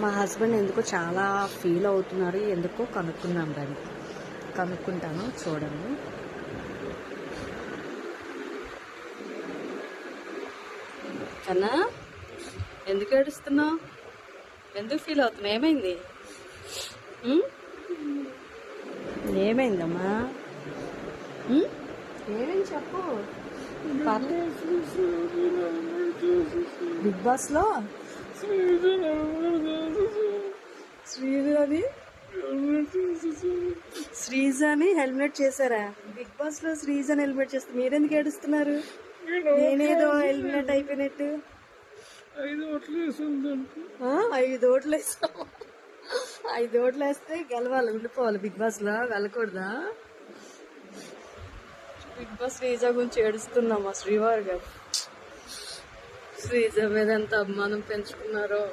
మా హస్బెండ్ ఎందుకో చాలా ఫీల్ అవుతున్నారు ఎందుకో కనుక్కున్నాం దాన్ని కనుక్కుంటాను చూడండి. కన్నా ఎందుకు ఏడుస్తున్నావు? ఎందుకు ఫీల్ అవుతున్నావు? ఏమైంది? ఏమైందమ్మా? ఏమైంది చెప్పు? బిగ్ బాస్ లో శ్రీజ అని శ్రీజ అని హెల్మెట్ చేశారా? బిగ్ బాస్లో శ్రీజ అని హెల్మెట్ చేస్తే మీరెందుకు ఏడుస్తున్నారు? నేనేదో హెల్మెట్ అయిపోయినట్టు. ఐదు ఓట్లు వేసాము ఐదు ఓట్లు వేస్తే గెలవాలి ఉండిపోవాలి బిగ్ బాస్లో వెళ్ళకూడదా? బిగ్ బాస్ శ్రీజ గురించి ఏడుస్తున్నామా? శ్రీవారి గారు. శ్రీజ మీద ఎంత అభిమానం పెంచుకున్నారో.